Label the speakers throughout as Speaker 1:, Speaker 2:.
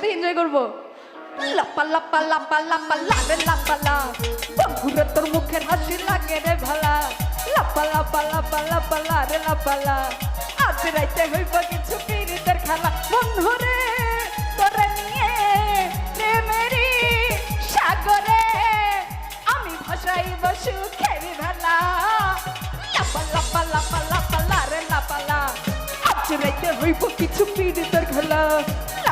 Speaker 1: একসাথে এনজয় করব। লা তোর মুখের হাসি লাগে রে ভালা। লাপা লাপা লাপা লাপা লারে লাপা লা আজ রাইতে হইব কিছু পীড়িতের খেলা। তোরে নিয়ে প্রেমেরই সাগরে আমি ভাসাইব সুখের ভেলা। লাপা লাপা লাপা লাপা লারে লাপা লা আজ রাইতে হইব কিছু পীড়িতের খেলা।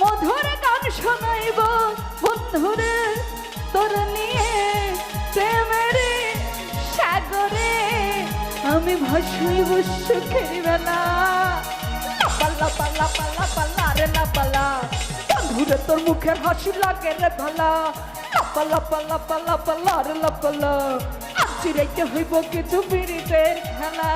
Speaker 1: মধুর গান শোনাইব। বন্ধুরে তোর নিয়ে প্রেমের সাগরে আমি ভাসুইব সুখের বেলা। লাপা লাপা লাপা রে লারে লাপালা বন্ধুরে, তোর মুখের হাসি লাগে রে, ভালা। লাপা লাপা লাপা রে লারে লাপালা আজ রাইতে হইব কিছু বিড়িতের খেলা।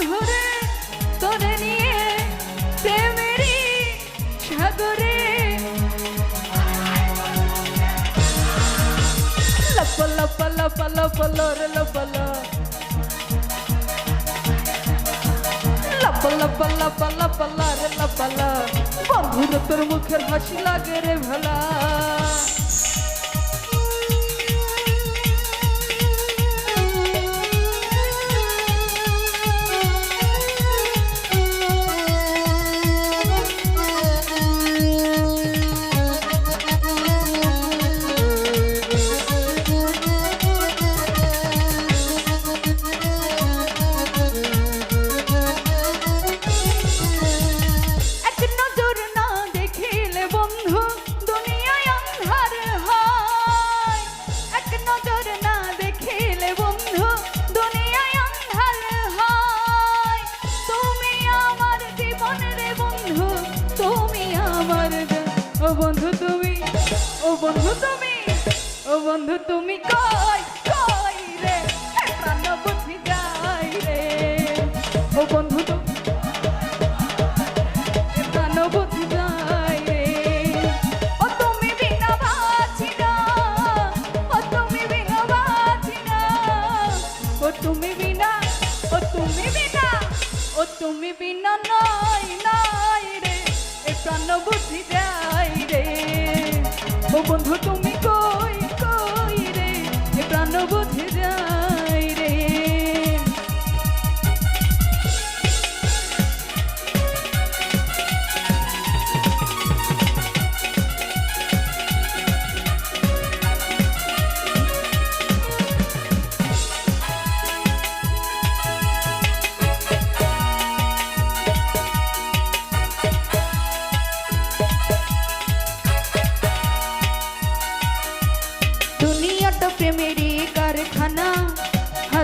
Speaker 1: বন্ধুরে তোরে নিয়ে প্রেমেরই সাগরে। লপ লপ লপ লপ, লরে, লপ লপ লপ লপ লপ লরে, লপ বন্ধুরে তোর মুখের হাসি লাগে রে ভালা। ও বন্ধু তুমি ও বন্ধু তুমি ও বন্ধু তুমি কই কই রে? প্রাণ বুঝি যাই রে। ও বন্ধু তুমি প্রাণ বুঝি রে। ও তুমি বিনা বাঁচি ও তুমি বিনা বাঁচি না, তুমি বিনা, নাই নাই প্রাণ বুদ্ধি যায় রে। বন্ধু তুমি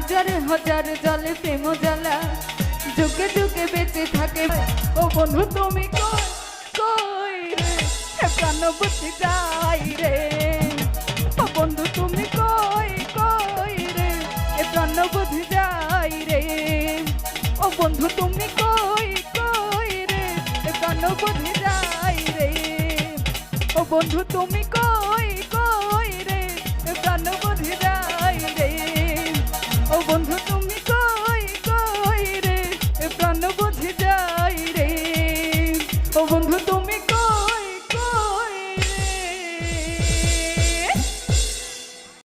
Speaker 1: হাজার হাজার জলে প্রেম জ্বালা। যুগে যুগে বেঁচে থাকে। ও বন্ধু, তুমি কই রে? প্রাণ বুঝি যাই রে। ও বন্ধু, তুমি কই কই রে? প্রাণ বুঝি যাই রে। ও বন্ধু, তুমি কই কই রে? প্রাণ বুঝি যাই রে। ও বন্ধু, তুমি কই